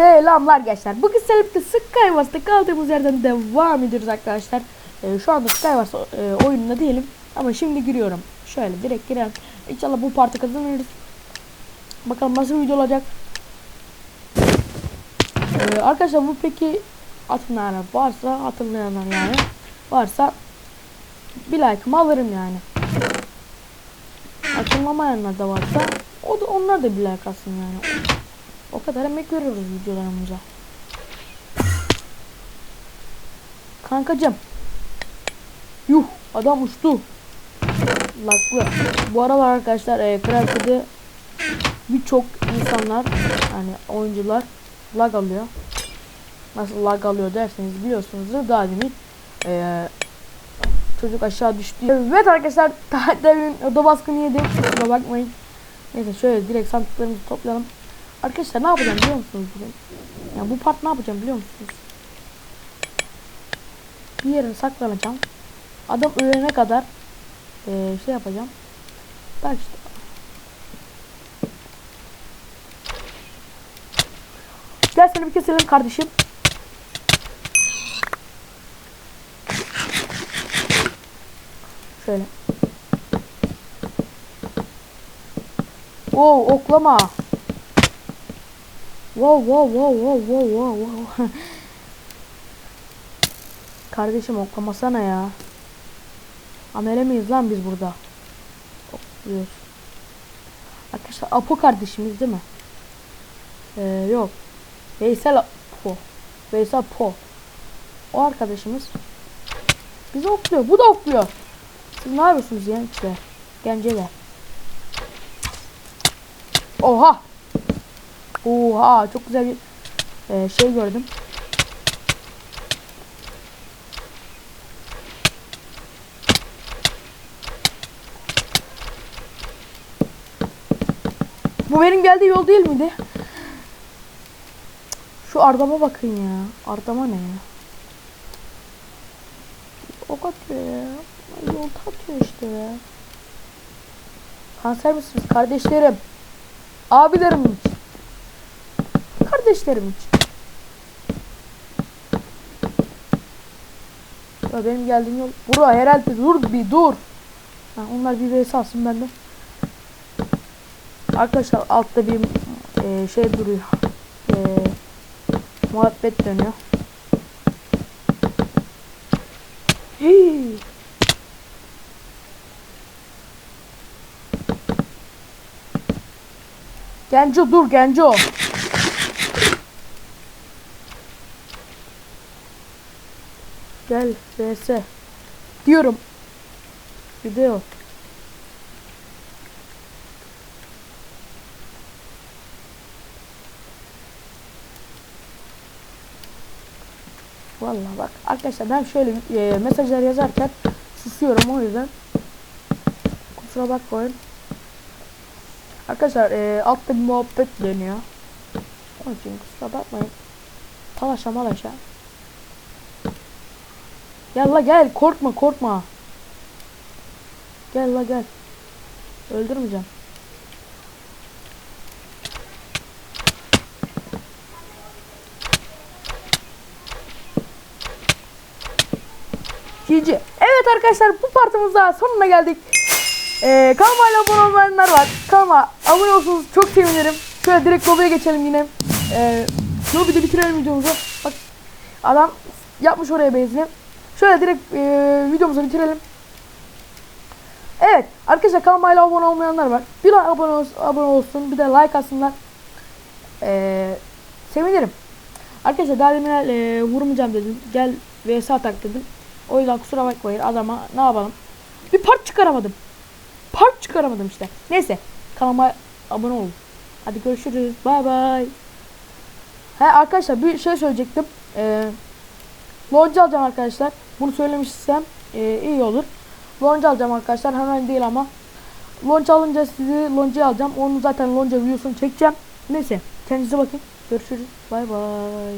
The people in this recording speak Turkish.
Selamlar gençler. Bugün Selim'de Skywars'ta kaldığımız yerden devam ediyoruz arkadaşlar. Ee, şu anda Skywars e, oyununda değilim. Ama şimdi giriyorum. Şöyle direkt girelim. İnşallah bu parti kazanırız. Bakalım nasıl bir video olacak. Ee, arkadaşlar bu peki atmayanlar varsa hatırlayanlar yani varsa bir like'ımı alırım yani. Hatırlamayanlar da varsa o da onlar da bir like atsın yani. O kadar emek veriyoruz videolarımıza. Kankacım. Yuh adam uçtu. Laklı. Bu aralar arkadaşlar e, Craft'de birçok insanlar yani oyuncular lag alıyor. Nasıl lag alıyor derseniz biliyorsunuzdur daha demin e, çocuk aşağı düştü. Evet arkadaşlar demin oda baskını yedim. Kusura bakmayın. Neyse şöyle direkt sandıklarımızı toplayalım. Arkadaşlar ne yapacağım biliyor musunuz bugün? Yani bu part ne yapacağım biliyor musunuz? Bir yere saklanacağım. Adam ölene kadar eee, şey yapacağım. Bak işte. Gel seni bir keselim kardeşim. Şöyle. Oo oklama. Wow wow wow wow wow wow wow. Kardeşim oklamasana ya. Amele miyiz lan biz burada? Okluyoruz. Arkadaşlar Apo kardeşimiz değil mi? Ee, yok. Veysel Apo. Veysel Po. O arkadaşımız. Bizi okluyor. Bu da okluyor. Siz ne yapıyorsunuz gençler? Genceler. Oha. Oha çok güzel bir e, şey gördüm. Bu benim geldiği yol değil miydi? Şu Ardam'a bakın ya. Ardama ne ya? Ok atıyor ya. Yol atıyor işte ya. Kanser misiniz kardeşlerim? Abilerim. Kardeşlerim için. Ya benim geldiğim yol. Bura herhalde dur bir dur. Ha, onlar bir vs alsın bende. Arkadaşlar altta bir e, şey duruyor. E, muhabbet dönüyor. Hii. Genco dur Genco. Gel vs. Diyorum. Video. Vallahi bak arkadaşlar ben şöyle e, mesajlar yazarken susuyorum o yüzden. Kusura bakmayın. Arkadaşlar e, altta bir muhabbet dönüyor. Onun için kusura bakmayın. Talaşa malaşa. Gel la gel korkma korkma. Gel la gel. Öldürmeyeceğim. GG. Evet arkadaşlar bu partımız daha sonuna geldik. Ee, kanalıma abone olmayanlar var. Kanalıma abone olsanız çok sevinirim. Şöyle direkt lobiye geçelim yine. Ee, lobide bitirelim videomuzu. Bak adam yapmış oraya benzini. Şöyle direkt e, videomuzu bitirelim. Evet arkadaşlar kanalıma abone olmayanlar var. Bir abone, ol- abone olsun bir de like atsınlar. Ee, sevinirim. Arkadaşlar daha demin e, vurmayacağım dedim. Gel vs atak dedim. O yüzden kusura bakmayın adama ne yapalım. Bir part çıkaramadım. Part çıkaramadım işte. Neyse kanalıma abone olun. Hadi görüşürüz. Bay bay. He arkadaşlar bir şey söyleyecektim. Ee, lonca alacağım arkadaşlar. Bunu söylemişsem e, iyi olur. Lonca alacağım arkadaşlar. Hemen değil ama. Lonca alınca sizi loncaya alacağım. Onu zaten lonca videosunu çekeceğim. Neyse. Kendinize bakın. Görüşürüz. Bay bay.